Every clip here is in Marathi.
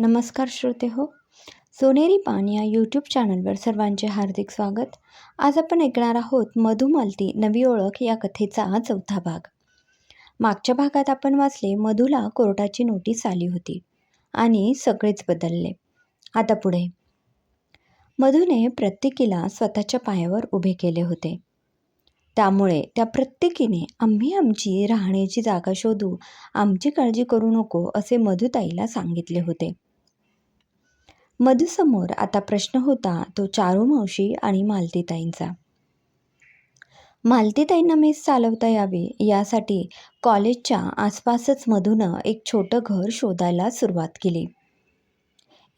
नमस्कार श्रोते हो. सोनेरी पान या यूट्यूब चॅनलवर सर्वांचे हार्दिक स्वागत. आज आपण ऐकणार आहोत मधुमालती नवी ओळख या कथेचा चौथा भाग. मागच्या भागात आपण वाचले मधूला कोर्टाची नोटीस आली होती आणि सगळेच बदलले. आता पुढे. मधूने प्रत्येकीला स्वतःच्या पायावर उभे केले होते. त्यामुळे त्या प्रत्येकीने आम्ही आमची राहण्याची जागा शोधू आमची काळजी करू नको असे मधुताईला सांगितले होते. मधुसमोर आता प्रश्न होता तो चारू मावशी आणि मालतीताईंचा. मालतीताईंना मेस चालवता यावी यासाठी कॉलेजच्या आसपासच मधूनं एक छोटं घर शोधायला सुरुवात केली.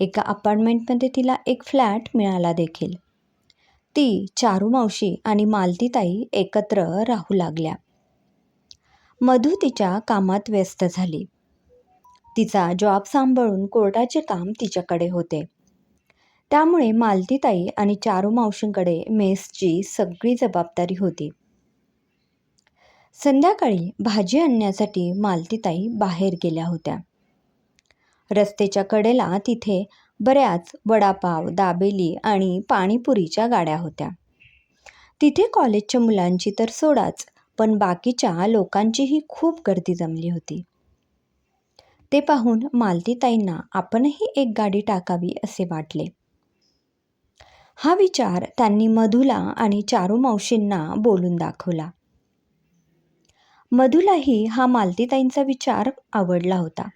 एका अपार्टमेंटमध्ये तिला एक फ्लॅट मिळाला देखील. ती चारू मावशी आणि मालतीताई एकत्र राहू लागल्या. मधू तिच्या कामात व्यस्त झाली. तिचा जॉब सांभाळून कोर्टाचे काम तिच्याकडे होते. त्यामुळे मालतीताई आणि चारू मावशींकडे मेसची सगळी जबाबदारी होती. संध्याकाळी भाजी आणण्यासाठी मालतीताई बाहेर गेल्या होत्या. रस्त्याच्या कडेला तिथे बऱ्याच वडापाव दाबेली आणि पाणीपुरीच्या गाड्या होत्या. तिथे कॉलेजच्या मुलांची तर सोडाच पण बाकीच्या लोकांचीही खूप गर्दी जमली होती. ते पाहून मालतीताईंना आपणही एक गाडी टाकावी असे वाटले. हा विचार त्यांनी मधुला आणि चारू मावशींना बोलून दाखवला. मधुलाही हा मालतीताईंचा विचार आवडला होता.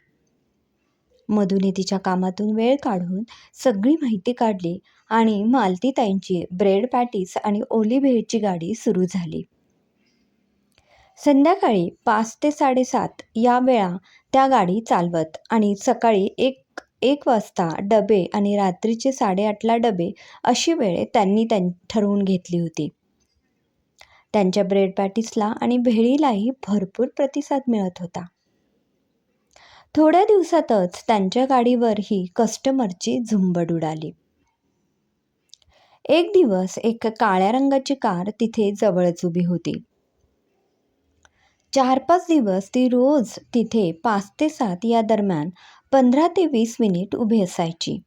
मधुने तिच्या कामातून वेळ काढून सगळी माहिती काढली आणि मालतीताईंची ब्रेड पॅटीस आणि ओली भेळची गाडी सुरू झाली. संध्याकाळी पाच ते साडेसात या वेळा त्या गाडी चालवत आणि सकाळी एक एक वाजता डबे आणि रात्रीचे साडेआठला डबे अशी वेळ त्यांनी त्यां ठरवून घेतली होती. त्यांच्या ब्रेड पॅटीसला आणि भेळीलाही भरपूर प्रतिसाद मिळत होता. थोड्या दिवसातच त्यांच्या गाडीवरही कस्टमरची झुंबड उडाली. एक दिवस एक काळ्या रंगाची कार तिथे जवळच उभी होती. चार पाच दिवस ती रोज तिथे पाच ते सात या दरम्यान पंधरा ते वीस मिनिट उभी असायची.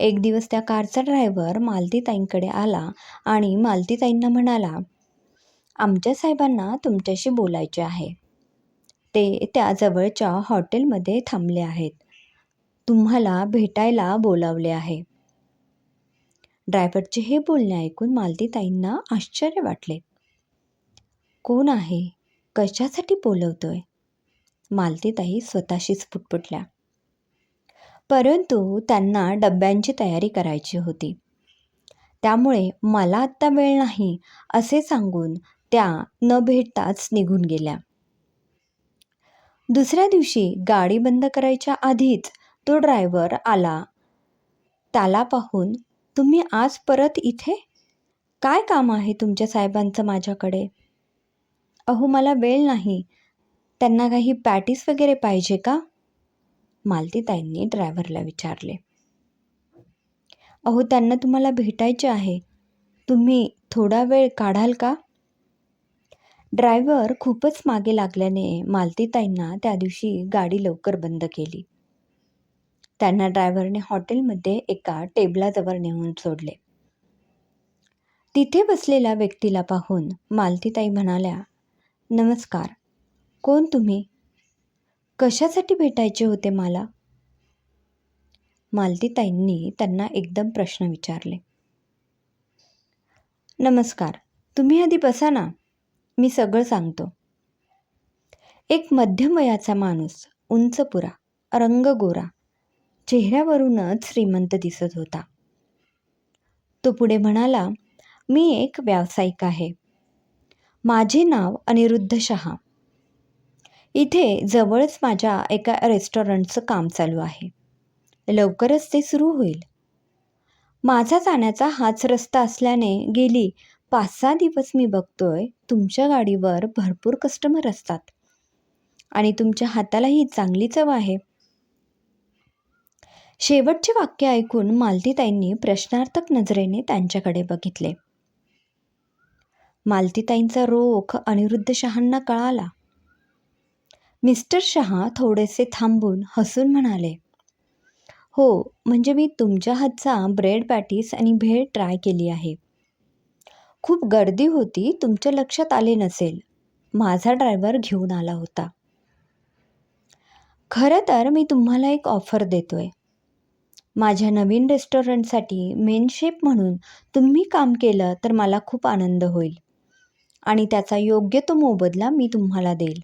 एक दिवस त्या कारचा ड्रायव्हर मालतीताईंकडे आला आणि मालतीताईंना म्हणाला आमच्या साहेबांना तुमच्याशी बोलायचे आहे. ते त्या जवळच्या हॉटेलमध्ये थांबले आहेत. तुम्हाला भेटायला बोलावले आहे. ड्रायव्हरचे हे बोलणे ऐकून मालतीताईंना आश्चर्य वाटले. कोण आहे? कशासाठी बोलवतोय? मालतीताई स्वतःशीच फुटफुटल्या परंतु त्यांना डब्यांची तयारी करायची होती. त्यामुळे मला आत्ता वेळ नाही असे सांगून त्या न भेटताच निघून गेल्या. दुसऱ्या दिवशी गाडी बंद करायच्या आधीच तो ड्रायव्हर आला. त्याला पाहून तुम्ही आज परत इथे? काय काम आहे तुमच्या साहेबांचं माझ्याकडे? अहो मला वेळ नाही. त्यांना काही पॅटीस वगैरे पाहिजे का? मालतीताईंनी ड्रायव्हरला विचारले. अहो त्यांना तुम्हाला भेटायचे आहे. तुम्ही थोडा वेळ काढाल का? ड्रायव्हर खूपच मागे लागल्याने मालतीताईंना त्या दिवशी गाडी लवकर बंद केली. त्यांना ड्रायव्हरने हॉटेलमध्ये एका टेबलाजवळ नेऊन सोडले. तिथे बसलेल्या व्यक्तीला पाहून मालतीताई म्हणाल्या नमस्कार. कोण तुम्ही? कशासाठी भेटायचे होते मला? मालतीताईंनी त्यांना एकदम प्रश्न विचारले. नमस्कार. तुम्ही आधी बसा ना. मी सगळं सांगतो. एक मध्यम वयाचा माणूस उंचपुरा रंग गोरा चेहऱ्यावरूनच श्रीमंत दिसत होता. तो पुढे म्हणाला मी एक व्यावसायिक आहे. माझे नाव अनिरुद्ध शहा. इथे जवळच माझ्या एका रेस्टॉरंटचं काम चालू आहे. लवकरच ते सुरू होईल. माझा जाण्याचा हाच रस्ता असल्याने गेली पाच सहा दिवस मी बघतोय तुमच्या गाडीवर भरपूर कस्टमर असतात. आणि तुमच्या हातालाही चांगली चव आहे. शेवटचे वाक्य ऐकून मालतीताईंनी प्रश्नार्थक नजरेने त्यांच्याकडे बघितले. मालतीताईंचा रोख अनिरुद्ध शहांना कळाला. मिस्टर शहा थोडेसे थांबून हसून म्हणाले हो म्हणजे मी तुमच्या हातचा ब्रेड पॅटीस आणि भेळ ट्राय केली आहे. खूप गर्दी होती तुमच्या लक्षात आले नसेल. माझा ड्रायव्हर घेऊन आला होता. खरं तर मी तुम्हाला एक ऑफर देतोय. माझ्या नवीन रेस्टॉरंटसाठी मेन शेप म्हणून तुम्ही काम केलं तर मला खूप आनंद होईल. आणि त्याचा योग्य तो मोबदला मी तुम्हाला देईल.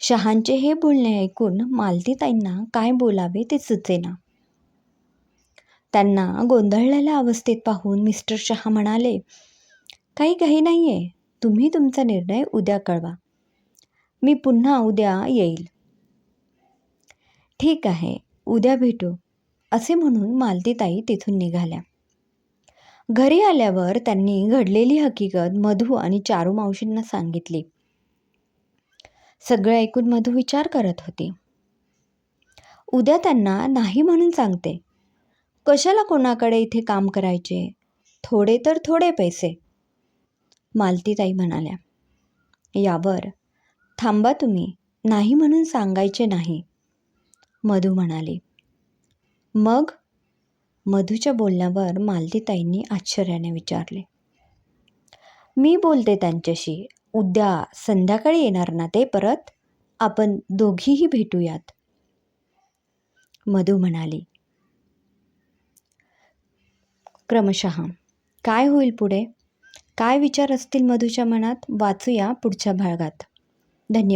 शहांचे हे बोलणे ऐकून मालतीताईंना काय बोलावे ते सुचेना. त्यांना गोंधळलेल्या अवस्थेत पाहून मिस्टर शहा म्हणाले काही काही नाही आहे तुम्ही तुमचा निर्णय उद्या कळवा. मी पुन्हा उद्या येईल. ठीक आहे. उद्या भेटू. असे म्हणून मालतीताई तिथून निघाल्या. घरी आल्यावर त्यांनी घडलेली हकीकत मधू आणि चारू मावशींना सांगितली. सगळं ऐकून मधू विचार करत होती. उद्या त्यांना नाही म्हणून सांगते. कशाला कोणाकडे इथे काम करायचे? थोडे तर थोडे पैसे. मालतीताई म्हणाल्या. यावर थांबा तुम्ही नाही म्हणून सांगायचे नाही. मधू म्हणाली. मग? मधूच्या बोलण्यावर मालतीताईंनी आश्चर्याने विचारले. मी बोलते त्यांच्याशी. उद्या संध्याकाळी येणार ना ते परत? आपण दोघीही भेटूयात. मधू म्हणाली. क्रमशः. काय होईल पुढे? काय विचार असतील मधूच्या मनात? वाचूया पुढच्या भागात. धन्यवाद.